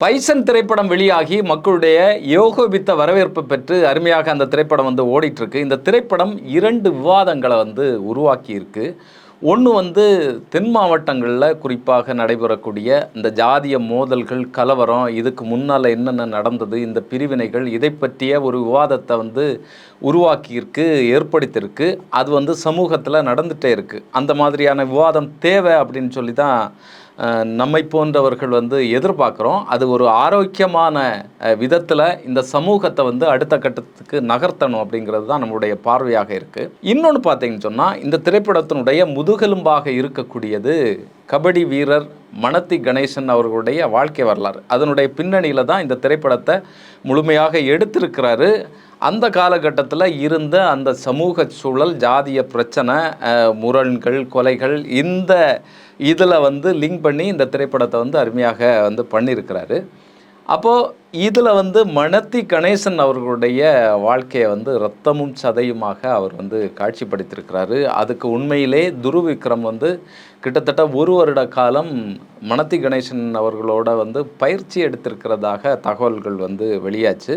Bison திரைப்படம் வெளியாகி மக்களுடைய யோகோபித்த வரவேற்பு பெற்று அருமையாக அந்த திரைப்படம் வந்து ஓடிட்டுருக்கு இந்த திரைப்படம் இரண்டு விவாதங்களை வந்து உருவாக்கி இருக்கு ஒன்று வந்து தென் மாவட்டங்களில் குறிப்பாக நடைபெறக்கூடிய இந்த ஜாதிய மோதல்கள் கலவரம் இதுக்கு முன்னால் என்னென்ன நடந்தது இந்த பிரிவினைகள் இதை பற்றிய ஒரு விவாதத்தை வந்து உருவாக்கியிருக்கு ஏற்படுத்தியிருக்கு. அது வந்து சமூகத்தில் நடந்துகிட்டே இருக்குது அந்த மாதிரியான விவாதம் தேவை அப்படின்னு சொல்லி தான் நம்மை போன்றவர்கள் வந்து எதிர்பார்க்குறோம். அது ஒரு ஆரோக்கியமான விதத்தில் இந்த சமூகத்தை வந்து அடுத்த கட்டத்துக்கு நகர்த்தணும் அப்படிங்கிறது தான் நம்மளுடைய பார்வையாக இருக்குது இன்னொன்று பார்த்தீங்கன்னு சொன்னால் இந்த திரைப்படத்தினுடைய முதுகெலும்பாக இருக்கக்கூடியது கபடி வீரர் மணத்தி கணேசன் அவர்களுடைய வாழ்க்கை வரலாறு. அதனுடைய பின்னணியில் தான் இந்த திரைப்படத்தை முழுமையாக எடுத்திருக்கிறாரு. அந்த காலகட்டத்தில் இருந்த அந்த சமூக சூழல் ஜாதிய பிரச்சனை முரண்கள் கொலைகள் இந்த இதில் வந்து லிங்க் பண்ணி இந்த திரைப்படத்தை வந்து அருமையாக வந்து பண்ணியிருக்கிறாரு. அப்போது இதில் வந்து மணத்தி கணேசன் அவர்களுடைய வாழ்க்கையை வந்து ரத்தமும் சதையுமாக அவர் வந்து காட்சிப்படுத்தியிருக்கிறாரு. அதுக்கு உண்மையிலே துருவிக்ரம் வந்து கிட்டத்தட்ட ஒரு வருட காலம் மணத்தி கணேசன் அவர்களோட வந்து பயிற்சி எடுத்திருக்கிறதாக தகவல்கள் வந்து வெளியாச்சு.